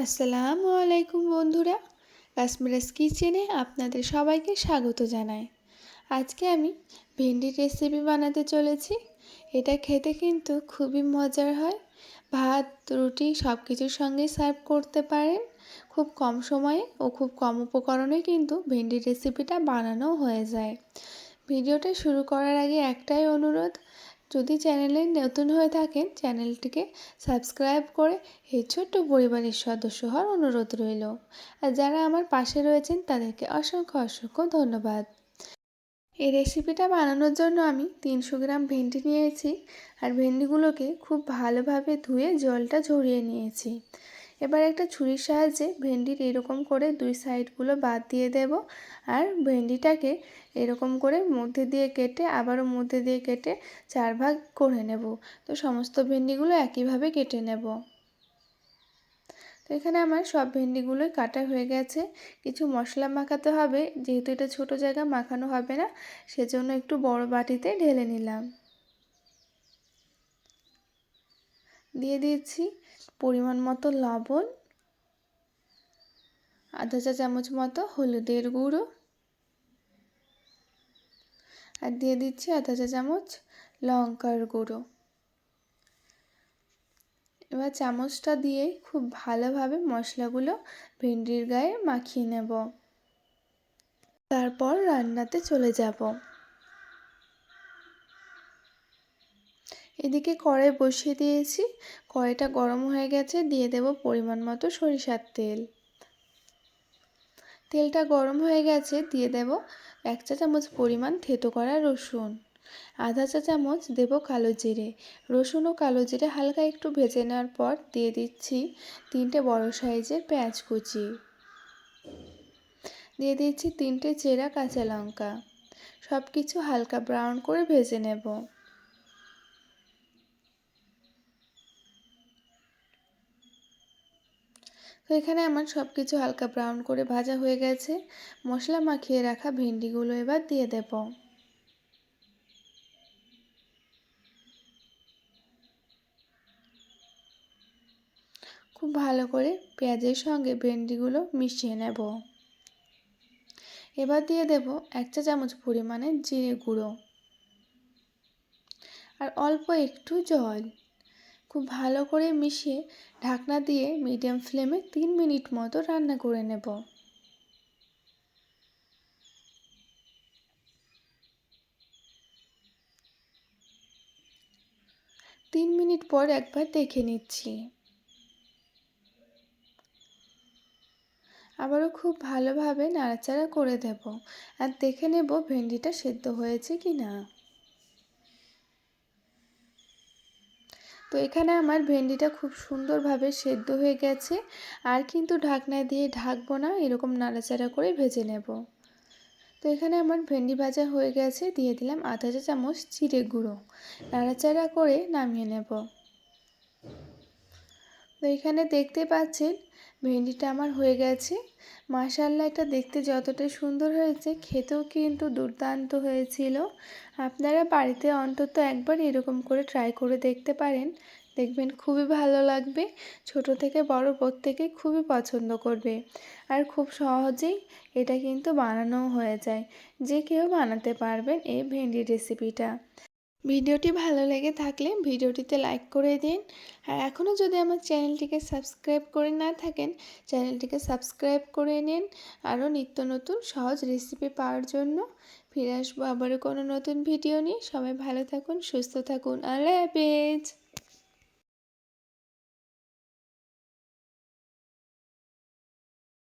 আসসালামু আলাইকুম বন্ধুরা। কাশ্মীরাস কিচেনে আপনাদের সবাইকে স্বাগত জানাই। আজকে আমি ভেন্ডির রেসিপি বানাতে চলেছি। এটা খেতে কিন্তু খুবই মজার হয়। ভাত, রুটি সব কিছুর সঙ্গে সার্ভ করতে পারেন। খুব কম সময়ে ও খুব কম উপকরণে কিন্তু ভেন্ডির রেসিপিটা বানানো হয়ে যায়। ভিডিওটা শুরু করার আগে একটাই অনুরোধ যদি চ্যানেলে নতুন হয়ে থাকেন, চ্যানেলটিকে সাবস্ক্রাইব করে এই ছোট্ট পরিবারের সদস্য হওয়ার অনুরোধ রইল। আর যারা আমার পাশে রয়েছেন, তাদেরকে অসংখ্য অসংখ্য ধন্যবাদ। এই রেসিপিটা বানানোর জন্য আমি তিনশো গ্রাম ভেন্ডি নিয়েছি, আর ভেন্ডিগুলোকে খুব ভালোভাবে ধুয়ে জলটা ঝরিয়ে নিয়েছি। এবার একটা ছুরির সাহায্যে ভেন্ডির এরকম করে দুই সাইডগুলো বাদ দিয়ে দেব আর ভেন্ডিটাকে এরকম করে মধ্যে দিয়ে কেটে, আবারও মধ্যে দিয়ে কেটে চার ভাগ করে নেব। তো সমস্ত ভেন্ডিগুলো একইভাবে কেটে নেব। তো এখানে আমার সব ভেন্ডিগুলোই কাটা হয়ে গেছে। কিছু মশলা মাখাতে হবে, যেহেতু এটা ছোট জায়গা, মাখানো হবে না। সেজন্য একটু বড় বাটিতে ঢেলে নিলাম। দিয়ে দিচ্ছি পরিমাণ মতো লবণ, আধা চা চামচ মতো হলুদের গুঁড়ো আর দিয়ে দিচ্ছি আধা চা চামচ লঙ্কার গুঁড়ো। এবার চামচটা দিয়ে খুব ভালোভাবে মশলাগুলো ভেন্ডির গায়ে মাখিয়ে নেব। তারপর রান্নাতে চলে যাব। এদিকে কড়াই বসিয়ে দিয়েছি। কড়াইটা গরম হয়ে গেছে, দিয়ে দেব পরিমাণ মতো সরিষার তেল। তেলটা গরম হয়ে গেছে, দিয়ে দেব এক চা চামচ পরিমাণ থেতো করা রসুন। আধা চা চামচ দেব কালো জিরে। রসুন ও কালো জিরে হালকা একটু ভেজে নেওয়ার পর দিয়ে দিচ্ছি তিনটে বড় সাইজের পেঁয়াজ কুচি। দিয়ে দিচ্ছি তিনটে চেরা কাঁচা লঙ্কা। সব কিছু হালকা ব্রাউন করে ভেজে নেব। তো এখানে আমার সব কিছু হালকা ব্রাউন করে ভাজা হয়ে গেছে। মশলা মাখিয়ে রাখা ভেন্ডিগুলো এবার দিয়ে দেব। খুব ভালো করে পেঁয়াজের সঙ্গে ভেন্ডিগুলো মিশিয়ে নেব। এবার দিয়ে দেব এক চা চামচ পরিমাণে জিরে গুঁড়ো। আর অল্প একটু জল। খুব ভালো করে মিশিয়ে ঢাকনা দিয়ে মিডিয়াম ফ্লেমে তিন মিনিট মতো রান্না করে নেব। তিন মিনিট পর একবার দেখে নিচ্ছি। আবারও খুব ভালোভাবে নাড়াচাড়া করে দেব। আর দেখে নেব ভেন্ডিটা সেদ্ধ হয়েছে কি না তো এখানে আমার ভেন্ডিটা খুব সুন্দরভাবে সেদ্ধ হয়ে গেছে। আর কিন্তু ঢাকনা দিয়ে ঢাকবো না, এরকম নাড়াচাড়া করে ভেজে নেব। তো এখানে আমার ভেন্ডি ভাজা হয়ে গেছে, দিয়ে দিলাম আধা চা চামচ চিড়ে গুঁড়ো। নাড়াচাড়া করে নামিয়ে নেব। তো এখানে দেখতে পাচ্ছেন, ভেন্ডিটা আমার হয়ে গেছে। মাশাল্লা এটা দেখতে যতটা সুন্দর হয়েছে, খেতেও কিন্তু দুর্দান্ত হয়েছিল। আপনারা বাড়িতে অন্তত একবার এরকম করে ট্রাই করে দেখতে পারেন। দেখবেন খুবই ভালো লাগবে, ছোট থেকে বড় প্রত্যেকেই খুবই পছন্দ করবে। আর খুব সহজেই এটা কিন্তু বানানোও হয়ে যায়। যে কেউ বানাতে পারবেন এই ভেন্ডি রেসিপিটা ভিডিওটি ভালো লেগে থাকলে ভিডিওটিতে লাইক করে দিন। আর এখনও যদি আমার চ্যানেলটিকে সাবস্ক্রাইব করে না থাকেন, চ্যানেলটিকে সাবস্ক্রাইব করে নিন। আরও নিত্য নতুন সহজ রেসিপি পাওয়ার জন্য ফিরে আসব আবারও কোনো নতুন ভিডিও নিয়ে। সবাই ভালো থাকুন, সুস্থ থাকুন। আল্লাহ হাফেজ।